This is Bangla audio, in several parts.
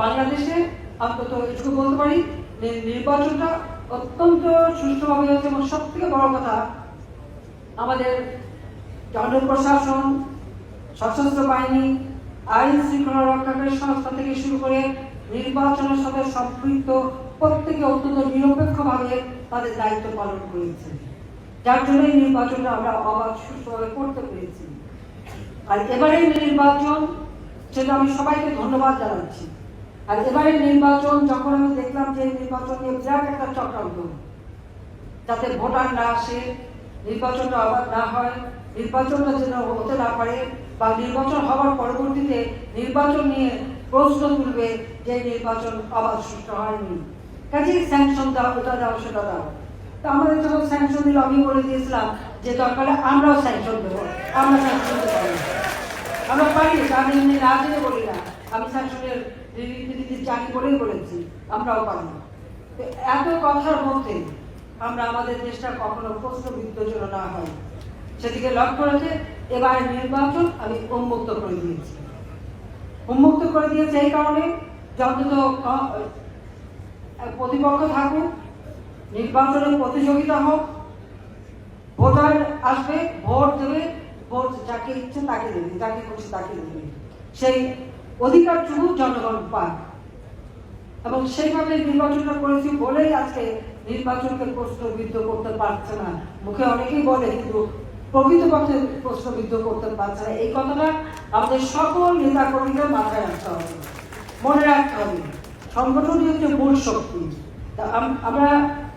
বাংলাদেশে অন্তত এটুকু বলতে পারি যে নির্বাচনটা অত্যন্ত সুষ্ঠুভাবে হয়েছে এবং সব থেকে বড় কথা, আমাদের জনপ্রশাসন সশস্ত্র বাহিনী, আইন শৃঙ্খলা রক্ষাকারী সংস্থা থেকে শুরু করে নির্বাচনের সাথে সম্পৃক্ত প্রত্যেকে অত্যন্ত নিরপেক্ষভাবে তাদের দায়িত্ব পালন করেছে। যার জন্য এই নির্বাচনটা আমরা অবাধ সুষ্ঠুভাবে করতে পেরেছি। আর এবারে নির্বাচন, সেটা আমি সবাইকে ধন্যবাদ জানাচ্ছি। আর এবারে নির্বাচন, যখন আমি দেখলাম যে নির্বাচন নিয়ে বিরাট একটা চক্রান্ত, যাতে ভোটার না আসে, নির্বাচনটা অবাধ না হয়, নির্বাচনটা যেন হতে না পারে, বা নির্বাচন হওয়ার পরবর্তীতে নির্বাচন নিয়ে প্রশ্ন তুলবে যে নির্বাচন অবাধ সুষ্ঠু হয়নি। কাজেই স্যাংশন দাও, ওটা দাও, সেটা দাও। তা আমাদের যখন স্যাংশন দিল, আমি বলে দিয়েছিলাম যে দরকার আমরাও স্যাংশন দেবো, আমরা স্যাংশন দিতে পারি আমরা পারি আমি এমনি বলি না। আমি স্যাংশনের রীতিনীতি জানি বলেই বলেছি, আমরাও পারি এত কথার মধ্যে আমরা আমাদের দেশটা কখনো প্রশ্নবিদ্ধ যেন না হয়। সেদিকে লক্ষ্য রেখে এবার নির্বাচন আমি উন্মুক্ত করে দিয়েছি। উন্মুক্ত করে দিয়েছি এই কারণে যে অন্তত ক- প্রতিপক্ষ থাকুক, নির্বাচনে প্রতিযোগিতা হোক, ভোটার আসবে, ভোট দেবে, ভোট যাকে ইচ্ছে তাকে দেবে, যাকে খুশি তাকে দেবে। সেই অধিকারটুকু জনগণ পায় এবং সেইভাবে নির্বাচনটা করেছি বলেই আজকে নির্বাচনকে প্রশ্নবিদ্ধ করতে পারছে না। মুখে অনেকেই বলে, কিন্তু প্রকৃতপক্ষে প্রশ্নবিদ্ধ করতে পারছে না। এই কথাটা আমাদের সকল নেতা কর্মীদের মাথায় রাখতে হবে। মনে রাখতে হবে। সংগঠনই হচ্ছে মূল শক্তি। আমরা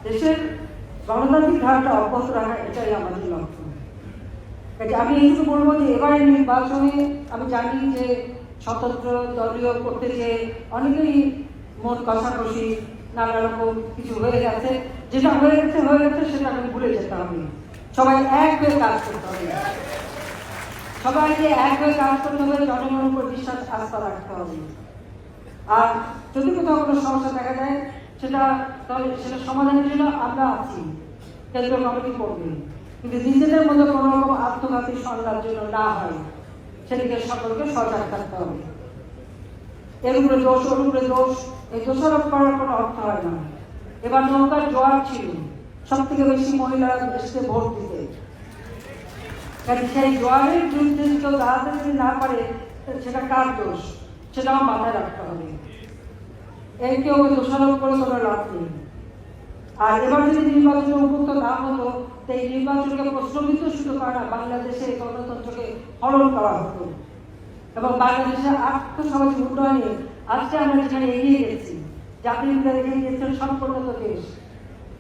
দেশের গণতান্ত্রিক ধারাটা অব্যাহত রাখা, এটাই আমাদের লক্ষ্য। আমি এইটুকু বলব যে এবারে নির্বাচনে আমি জানি যে স্বতন্ত্র দলীয় করতে যে অনেকেই মন কষাকষি, নানা রকম কিছু হয়ে গেছে। যেটা হয়ে গেছে হয়ে গেছে, সেটা আমি ভুলে যেতে হবে সবাই এক হয়ে কাজ করতে হবে। সবাইকে এক হয়ে কাজ করতে হবে জনগণের উপর বিশ্বাস, আস্থা রাখতে হবে। আর যদি কোথাও কোনো সমস্যা দেখা যায়, সেটা তাহলে সেটা সমাধানের জন্য আমরা আছি। কেন্দ্রীয় কমিটি করবে। কিন্তু নিজেদের মধ্যে কোনো রকম আত্মঘাতী সন্ধ্যার জন্য না হয়। সেদিকে সকলকে সজাগ থাকতে হবে। উপরে দোষ ওর দোষ, এই দোষারোপ করার কোনো অর্থ হয় না। এবার নৌকার জোয়ার ছিল। সব থেকে বেশি মহিলারা এসে ভোট দিতে। কারণ সেই জোয়ারের বিরুদ্ধে কেউ দাঁড়াতে যদি না পারে সেটা কার দোষ? সেটাও মাথায় রাখতে হবে। এই কেউ দোষারোপ করে কোনো লাভ নেই। আর এবার যদি নির্বাচনে না হতো তো এই নির্বাচনকে প্রশ্নবিদ্ধ শুধু করে? বাংলাদেশে গণতন্ত্রকে হরণ করা হতো। এবং বাংলাদেশের আর্থসামাজিক উন্নয়নে আজকে আমরা যেখানে এগিয়ে গেছি, জাতির এগিয়ে গেছেন সম্পূর্ণত দেশ।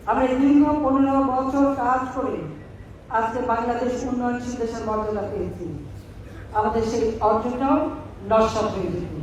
আমরা দীর্ঘ পনেরো বছর কাজ করে আজকে বাংলাদেশ উন্নয়নশীল দেশের মর্যাদা পেয়েছি। আমাদের সেই অর্জনটাও নস্বাত হয়ে যেত